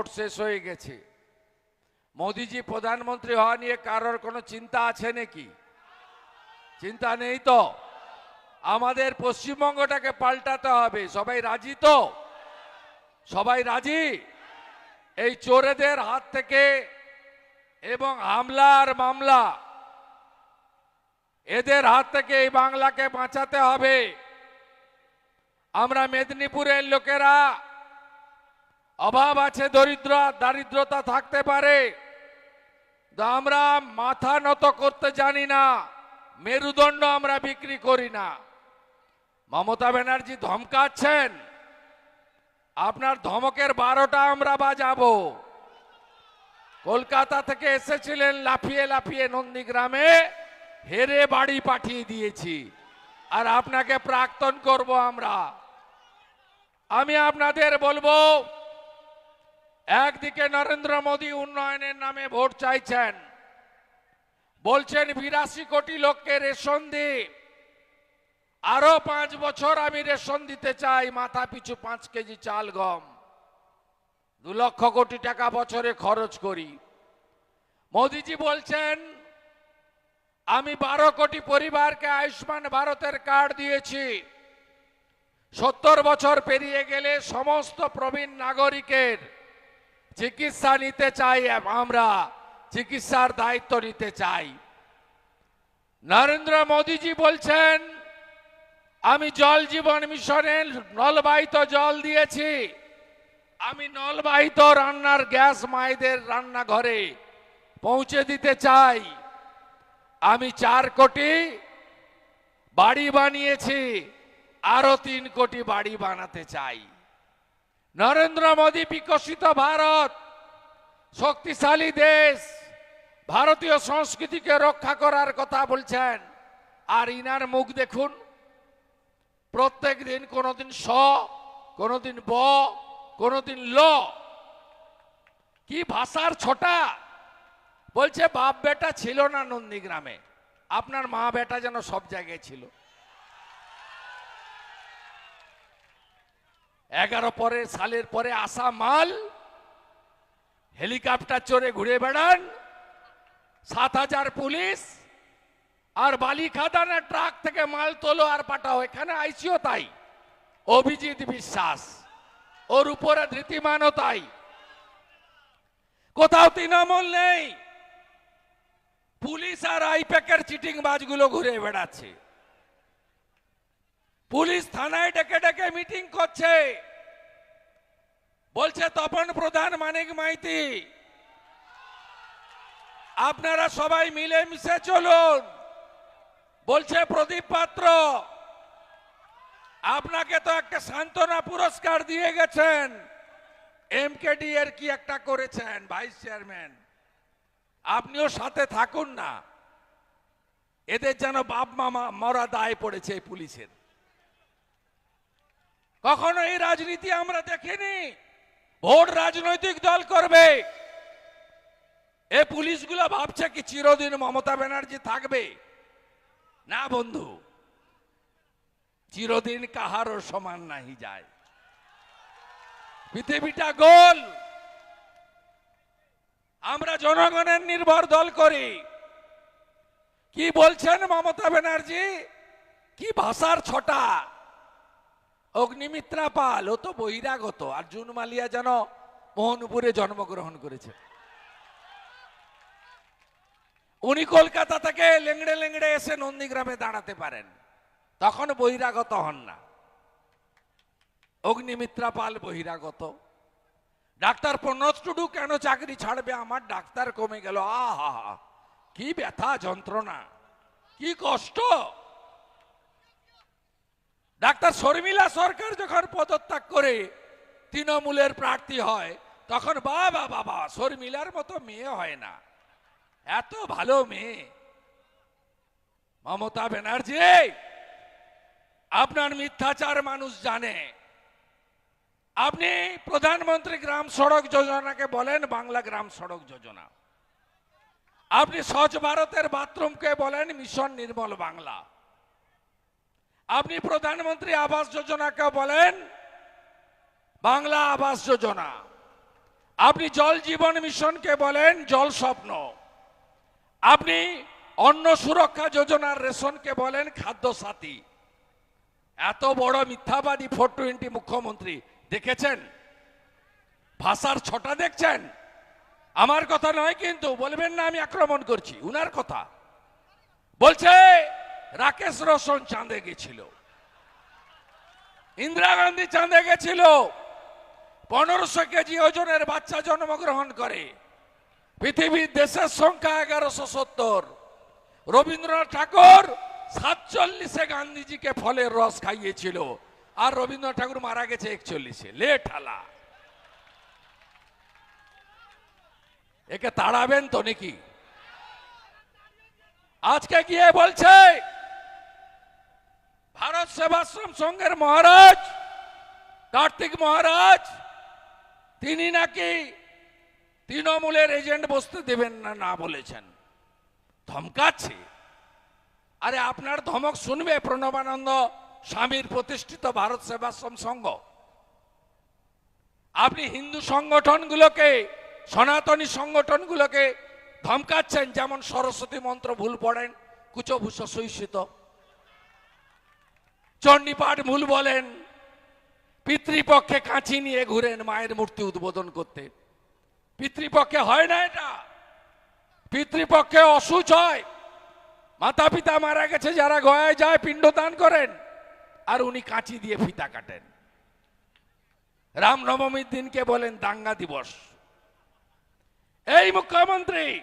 Vote শেষ হয়ে গেছে। মোদিজি প্রধানমন্ত্রী হওয়া নিয়ে কারোর কোনো চিন্তা আছে নাকি? চিন্তা নেই তো? আমাদের পশ্চিমবঙ্গটাকে পাল্টাতে হবে। সবাই রাজি তো? সবাই রাজি? এই চোরেদের হাত থেকে এবং হামলার মামলা, এদের হাত থেকে এই বাংলাকে বাঁচাতে হবে। আমরা মেদিনীপুরের লোকেরা অভাব আছে, দরিদ্র, দারিদ্রতা থাকতে পারে। আমরা মাথা নত করতে জানি না, মেরুদণ্ড আমরা বিক্রি করি না। মমতা ব্যানার্জি ধমকাচ্ছেন, আপনার ধমকের বারোটা আমরা বাজাবো। কলকাতা থেকে এসেছিলেন, লাফিয়ে লাফিয়ে নন্দীগ্রামে হেরে বাড়ি পাঠিয়ে দিয়েছি। আর আপনাকে প্রাক্তন করব আমরা। আমি আপনাদের বলব একদিকে নরেন্দ্র মোদী উন্নয়নের নামে ভোট চাইছেন। বলছেন বিরাশি কোটি লোককে রেশন দি আরও পাঁচ বছর আমি রেশন দিতে চাই, মাথা পিছু পাঁচ কেজি চাল গম। দু লক্ষ কোটি টাকা বছরে খরচ করি। মোদিজি বলছেন, আমি বারো কোটি পরিবারকে আয়ুষ্মান ভারতের কার্ড দিয়েছি। সত্তর বছর পেরিয়ে গেলে সমস্ত প্রবীণ নাগরিকের চিকিৎসা নিতে চাই আমরা, চিকিৎসার দায়িত্ব নিতে চাই। নরেন্দ্র মোদীজি বলছেন, আমি জল জীবন মিশনে নলবাহিত জল দিয়েছি। আমি নলবাহিত রান্নার গ্যাস মায়েদের রান্নাঘরে পৌঁছে দিতে চাই। আমি চার কোটি বাড়ি বানিয়েছি আরও তিন কোটি বাড়ি বানাতে চাই। নরেন্দ্র মোদী বিকশিত ভারত শক্তিশালী দেশ ভারতীয় সংস্কৃতিকে রক্ষা করার কথা বলছেন আর ইনার মুখ দেখুন প্রত্যেক দিন কোনোদিন স কোনোদিন ব কোনোদিন ল কি ভাষার ছোটা বলছে বাপ বেটা ছিল না নন্দীগ্রামে আপনার মা বেটা যেন সব জায়গায় ছিল এগারো পরে, সালের পরে আসা মাল, হেলিকপ্টার চড়ে ঘুরে বেড়ান, সাত হাজার পুলিশ, আর বালি খাদানা ট্রাক থেকে মাল তোলো আর পাঠাও। এখানে আইসিও তাই। অভিজিৎ বিশ্বাস, ওর উপরে ধৃতিমানও তাই। কোথাও তৃণমূল নেই। পুলিশ আর আইপ্যাকের চিটিং বাজগুলো ঘুরে বেড়াচ্ছে। পুলিশ থানায় ডেকে ডেকে মিটিং করছে। বলছে, তপন প্রধান মানিক মাইতি, আপনারা সবাই মিলে মিশে চলুন। বলছে, প্রদীপ পাত্র, আপনাকে তো একটা সান্ত্বনা পুরস্কার দিয়ে গেছেন। এমকেডি এর কি একটা করেছেন, ভাইস চেয়ারম্যান? আপনিও সাথে থাকুন না। এদের যেন বাপ মামা মরা দায় পড়েছে পুলিশের। কখনো এই রাজনীতি আমরা দেখিনি। ভোট রাজনৈতিক দল করবে। এ পুলিশগুলো ভাবছে কি চিরদিন মমতা ব্যানার্জি থাকবে। না বন্ধু, চিরদিন কাহারও সমান নাহি যায়। পৃথিবীটা গোল। আমরা জনগণের নির্ভর দল করি। কি বলছেন মমতা ব্যানার্জি? কি ভাষার ছটা? অগ্নিমিত্রা পাল ও তো বহিরাগত। আর জুন মালিয়া যেন মোহনপুরে জন্মগ্রহণ করেছে। উনি কলকাতা থেকে লেংড়ে লেংড়ে এসে নন্দীগ্রামে দাঁড়াতে পারেন। তখন বহিরাগত হন না। অগ্নিমিত্রা পাল বহিরাগত। ডাক্তার প্রণত টুডু কেন চাকরি ছাড়বে? আমার ডাক্তার কমে গেল। আহা, কি ব্যথা, যন্ত্রণা, কি কষ্ট! ডাক্তার শর্মিলা সরকার যখন পদত্যাগ করে তৃণমূলের প্রার্থী হয়, তখন বাবা বাবা, শর্মিলার মতো মেয়ে হয় না। এত ভালো মেয়ে। মমতা ব্যানার্জি, আপনার মিথ্যাচার মানুষ জানে। আপনি প্রধানমন্ত্রী গ্রাম সড়ক যোজনাকে বলেন, বাংলা গ্রাম সড়ক যোজনা। আপনি স্বচ্ছ ভারতের বাথরুমকে বলেন, মিশন নির্মল বাংলা। আপনি প্রধানমন্ত্রী আবাস যোজনাকে বলেন? বাংলা আবাস যোজনা। আপনি জল জীবন মিশনকে বলেন? জল স্বপ্ন। আপনি অন্ন সুরক্ষা যোজনার রেশনকে বলেন? খাদ্য সাথী। এত বড় মিথ্যাবাদী ফোর টোয়েন্টি মুখ্যমন্ত্রী। দেখেছেন? ভাষার ছটা দেখছেন? আমার কথা নয় কিন্তু, বলবেন না আমি আক্রমণ করছি। উনার কথা। বলছে রাকেশ রোশন চাঁদে গেছিল। ইন্দিরা গান্ধী চাঁদে গেছিল। পনেরোশো কেজি ওজনের বাচ্চা জন্মগ্রহণ করে। পৃথিবীর দেশের সংখ্যা এগারোশো সত্তর। রবীন্দ্রনাথ ঠাকুর সাতচল্লিশে গান্ধীজিকে ফলের রস খাইয়েছিল। আর রবীন্দ্রনাথ ঠাকুর মারা গেছে একচল্লিশে। লেট হালা একে তাড়াবেন তো নাকি? আজকে গিয়ে বলছে ভারত সেবাশ্রম সংঘের মহারাজ, কার্তিক মহারাজ, তিনি নাকি তৃণমূলের এজেন্ট বসতে দেবেন না না বলেছেন। ধমকাচ্ছে। আরে আপনার ধমক শুনবে প্রণবানন্দ স্বামীর প্রতিষ্ঠিত ভারত সেবাশ্রম সংঘ। আপনি হিন্দু সংগঠনগুলোকে, সনাতনী সংগঠনগুলোকে ধমকাচ্ছেন, যেমন সরস্বতী মন্ত্র ভুল পড়েন, কুচভূষ সহিষ্ণুত চণ্ডীপাঠ ভুল বলেন। পিতৃপক্ষে কাঁচি নিয়ে ঘুরেন, মায়ের মূর্তি উদ্বোধন করতে। পিতৃপক্ষে হয় না এটা। পিতৃপক্ষে অসুচ হয়। মাতা পিতা মারা গেছে, যারা গয়ায় যায়, পিণ্ডদান করেন, আর উনি কাঁচি দিয়ে ফিতা কাটেন। রামনবমীর দিনকে বলেন দাঙ্গা দিবস। এই মুখ্যমন্ত্রী,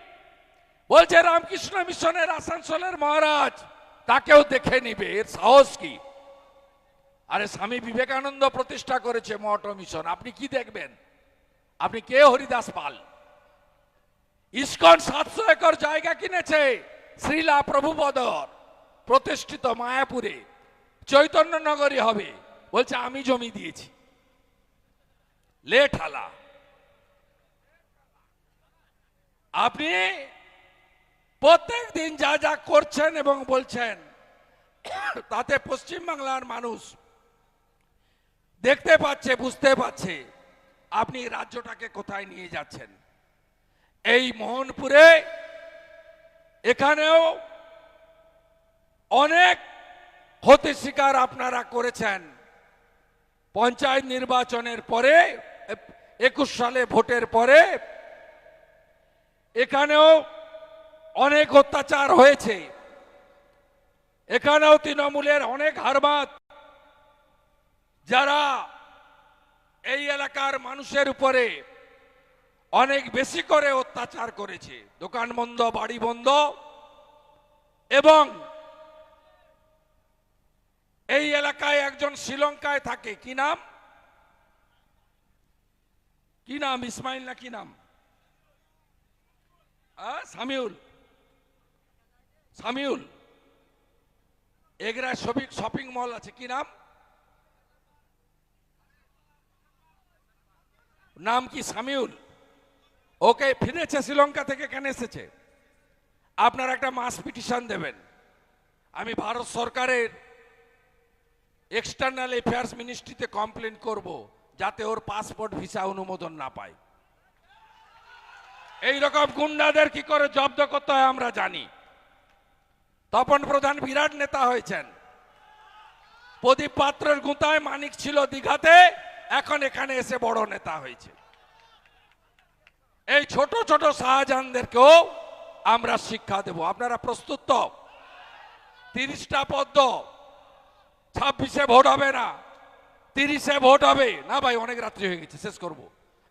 বলছে রামকৃষ্ণ মিশনের আসানসোলের মহারাজ, তাকেও দেখে নিবে, এর সাহস কি? আরে স্বামী বিবেকানন্দ প্রতিষ্ঠা করেছে মঠ মিশন। আপনি কি দেখবেন? আপনি কে হরিদাস পাল? ইস্কন সাতশো একর জায়গা কিনেছে শ্রীলা প্রভুপদর, প্রতিষ্ঠিত মায়াপুরে। চৈতন্য নগরী হবে। বলছে, আমি জমি দিয়েছি। লেট আপনি প্রত্যেক দিন যা যা করছেন এবং বলছেন, তাতে পশ্চিমবাংলার মানুষ দেখতে পাচ্ছে, বুঝতে পারছে আপনি রাজ্যটাকে কোথায় নিয়ে যাচ্ছেন। এই মোহনপুরে এখানেও অনেক ক্ষতি স্বীকার আপনারা করেছেন। পঞ্চায়েত নির্বাচনের পরে, একুশ সালে ভোটের পরে এখানেও অনেক অত্যাচার হয়েছে। এখানেও তৃণমূলের অনেক হারবাত যারা এই এলাকার মানুষের উপরে অনেক বেশি করে অত্যাচার করেছে, দোকান বন্ধ, বাড়ি বন্ধ, এবং এই এলাকায় একজন শ্রীলঙ্কায় থাকে, কি নাম? কি নাম, ইসমাইল না কি নাম? Samiul. Samiul. Egra shopping shopping mall আছে, কি নাম? নাম কি সামিউল? ওকে ফিরেছে শ্রীলঙ্কা থেকে কেন এসেছে? আপনার একটা মাস পিটিশন দেবেন। আমি ভারত সরকারের এক্সটার্নাল অ্যাফেয়ার্স মিনিস্ট্রিতে কমপ্লেন করব যাতে ওর পাসপোর্ট ভিসা অনুমোদন না পায়। এই রকম গুন্ডাদের কি করে জব্দ করতে হয় আমরা জানি। তপন প্রধান বিরাট নেতা হয়েছেন। প্রদীপ পাত্রের গুঁতায় মানিক ছিল দীঘাতে। এখন এখানে এসে বড় নেতা হয়েছে। এই ছোট ছোট শাহজাহানদেরকেও আমরা শিক্ষা দেব। আপনারা প্রস্তুত তো? তিরিশটা পদ্ম, ছাব্বিশে ভোট হবে না, তিরিশে ভোট হবে। না ভাই, অনেক রাত্রি হয়ে গেছে, শেষ করব।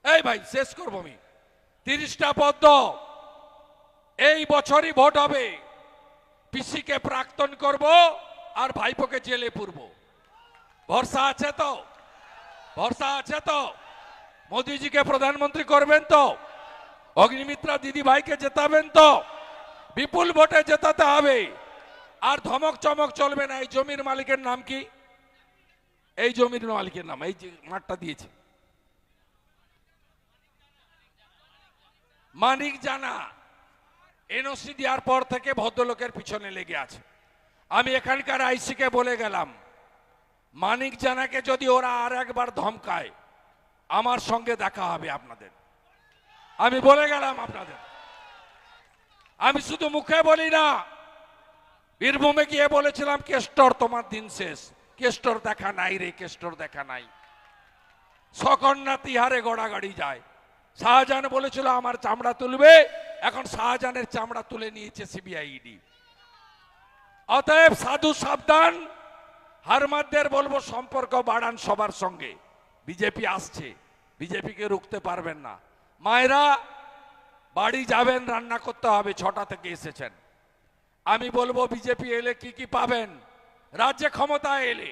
এই ভাই, শেষ করব আমি। তিরিশটা পদ্ম, এই বছরই ভোট হবে। পিসিকে প্রাক্তন করব আর ভাইপোকে জেলে পুরব। ভরসা আছে তো? ভরসা আছে তো? মোদিজিকে প্রধানমন্ত্রী করবেন তো? অগ্নিমিত্রা দিদি ভাইকে জেতাবেন তো? বিপুল ভোটে জেতাতে হবে। আর ধমক চমক চলবে না। এই জমির মালিকের নাম কি? এই জমির মালিকের নাম, এই যে মাঠটা দিয়েছে। মানিক জানা, এনওসি দেওয়ার পর থেকে ভদ্রলোকের পিছনে লেগে আছে। আমি এখানকার আইসিকে বলে গেলাম মানিক জানাকে যদি ওরা আর একবার ধমকায়, আমার সঙ্গে দেখা হবে আপনাদের। আমি বলে গেলাম আপনাদের। আমি শুধু মুখে বলি না, বীরভূমে গিয়ে বলেছিলাম, কেষ্টর তোমার দিন শেষ। কেষ্টর দেখা নাই রে, কেষ্টর দেখা নাই। সকন্যা তিহারে গড়াগড়ি যায়। শাহজাহান বলেছিল, আমার চামড়া তুলবে। এখন শাহজাহানের চামড়া তুলে নিয়েছে সিবিআইডি। অতএব সাধু সাবধান হারমাদদের বলব সম্পর্ক বাড়ান সবার সঙ্গে। বিজেপি আসছে, বিজেপিকে রুখতে পারবেন না। মায়েরা, বাড়ি যাবেন, রান্না করতে হবে, ছটা থেকে এসেছেন। আমি বলব বিজেপি এলে কি কি পাবেন? রাজ্যে ক্ষমতায় এলে।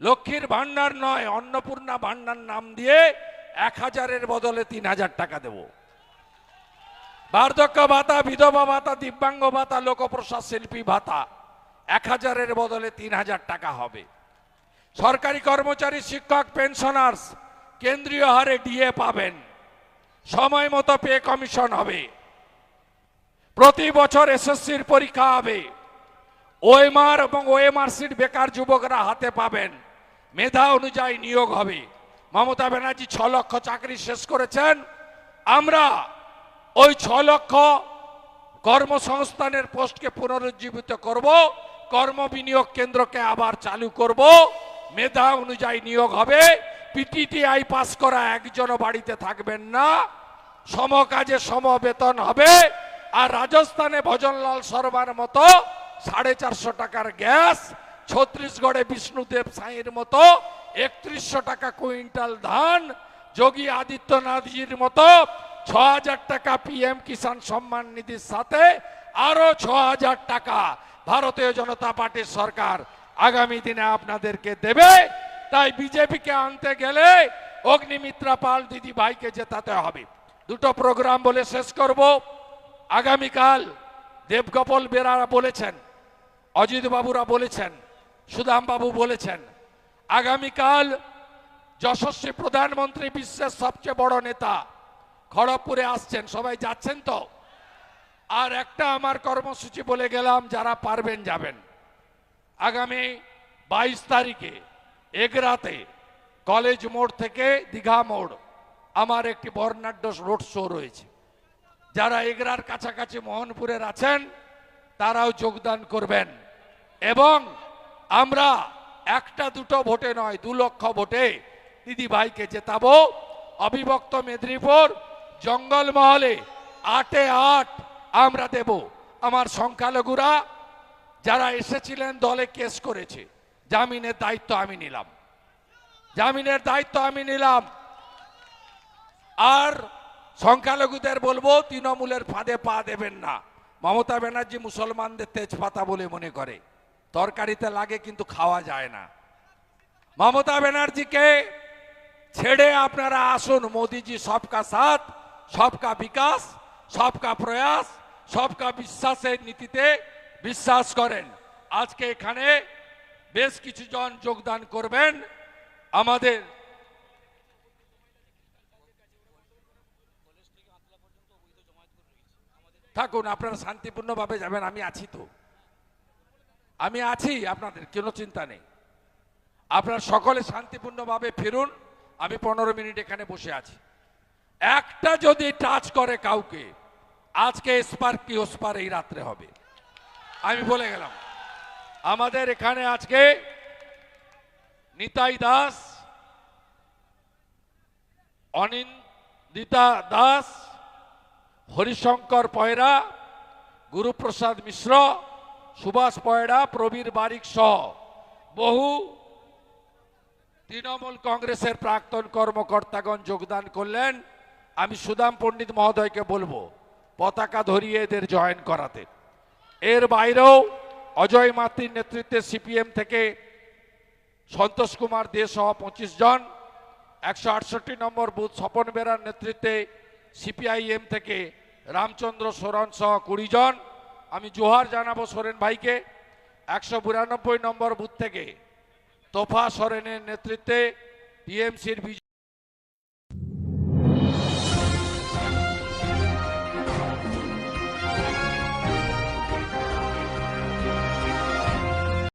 লক্ষ্মীর ভান্ডার নয়, অন্নপূর্ণা ভান্ডার নাম দিয়ে এক হাজারের বদলে তিন হাজার টাকা দেব। বার্ধক্য ভাতা, বিধবা ভাতা, দিব্যাঙ্গ ভাতা, লোকপ্রসাদ, শিল্পী ভাতা। এক হাজারের বদলে তিন হাজার টাকা হবে। সরকারি কর্মচারী, শিক্ষক পেনশনার্স কেন্দ্রীয় হারে ডিএ পাবেন। সময় মতো পে কমিশন হবে। প্রতি বছর এসএসসির পরীক্ষা হবে। ওএমআর এবং ওএমআর সিট বেকার যুবকরা হাতে পাবেন। মেধা অনুযায়ী নিয়োগ হবে। মমতা ব্যানার্জি ছ লক্ষ চাকরি শেষ করেছেন। আমরা ওই ছ লক্ষ কর্মসংস্থানের পোস্টকে পুনরুজ্জীবিত করব। কর্ম বিনিয়োগ কেন্দ্রকে আবার চালু করব। মেধা অনুযায়ী নিয়োগ হবে। পিটিটিআই পাস করা একজনও বাড়িতে থাকবেন না। সমকাজে সম বেতন হবে। আর রাজস্থানে ভজনলাল শর্মার মতো সাড়ে চারশো টাকার গ্যাস ছত্রিশগড়ে বিষ্ণুদেব সাঁইয়ের মতো একত্রিশশো টাকা কুইন্টাল ধান, যোগী আদিত্যনাথজির মতো ছ হাজার টাকা পিএম কিষাণ সম্মান নিধির সাথে আরও ছ হাজার টাকা ভারতীয় জনতা পার্টির সরকার আগামী দিনে আপনাদেরকে দেবে। তাই বিজেপিকে আনতে গেলে অগ্নিমিত্রা পাল দিদি ভাইকে জেতাতে হবে। দুটো প্রোগ্রাম বলে শেষ করব। আগামীকাল দেবগোপাল বেরারা বলেছেন অজিত বাবুরা বলেছেন সুদাম বাবু বলেছেন, আগামীকাল যশস্বী প্রধানমন্ত্রী বিশ্বের সবচেয়ে বড় নেতা খড়গপুরে আসছেন। সবাই যাচ্ছেন তো? আর একটা আমার কর্মসূচি বলে গেলাম, যারা পারবেন যাবেন। আগামী বাইশ তারিখে এগরাতে কলেজ মোড় থেকে দীঘা মোড় আমার একটি বর্ণাঢ্য রোড শো রয়েছে। যারা এগরার কাছাকাছি মোহনপুরের আছেন, তারাও যোগদান করবেন। এবং আমরা একটা দুটো ভোটে নয়, দু লক্ষ ভোটে দিদি ভাইকে জেতাবো। অবিভক্ত মেদিনীপুর জঙ্গলমহলে আটে আট আমরা দেব। আমার সংখ্যালঘুরা যারা এসেছিলেন, দলে কেস করেছে। জামিনের দায়িত্ব আমি নিলাম। জামিনের দায়িত্ব আমি নিলাম। আর সংখ্যালঘুদের বলব, তৃণমূলের ফাঁদে পা দেবেন না। মমতা ব্যানার্জি মুসলমানদের তেজপাতা বলে মনে করে। তরকারিতে লাগে কিন্তু খাওয়া যায় না। মমতা ব্যানার্জিকে ছেড়ে আপনারা আসুন। মোদিজি সবকা সাথ, সবকা বিকাশ, সবকা প্রয়াস। সবকা বিশ্বাসের নীতিতে বিশ্বাস করেন। আজকে এখানে বেশ কিছু জন যোগদান করবেন। আমাদের থাকুন, আপনারা শান্তিপূর্ণভাবে যাবেন, আমি আছি তো। আমি আছি, আপনাদের কোনো চিন্তা নেই। আপনারা সকলে শান্তিপূর্ণভাবে ফিরুন, আমি পনেরো মিনিট এখানে বসে আছি। একটা যদি টাচ করে কাউকে আজকে এসপার কি ওসপার এই রাত্রে হবে? আমি বলে গেলাম। আমাদের এখানে আজকে নিতাই দাস, অনিন্দিতা দাস, হরিশঙ্কর পয়রা, গুরুপ্রসাদ মিশ্র, সুভাষ পয়রা, প্রবীর বারিক সহ বহু তৃণমূল কংগ্রেসের প্রাক্তন কর্মকর্তাগণ যোগদান করলেন। আমি সুদাম পণ্ডিত মহোদয়কে বলব পতাকা ধরিয়ে এদের জয়েন করাতে। এর বাইরেও অজয় মাতৃর নেতৃত্বে সিপিএম থেকে সন্তোষ কুমার দে সহ পঁচিশ জন, একশো আটষট্টি নম্বর বুথ স্বপন বেরার নেতৃত্বে সিপিআইএম থেকে রামচন্দ্র সোরেন সহ কুড়ি জন। আমি জোহার জানাব সোরেন ভাইকে। একশো বিরানব্বই নম্বর বুথ থেকে তোফা সোরেনের নেতৃত্বে টিএমসির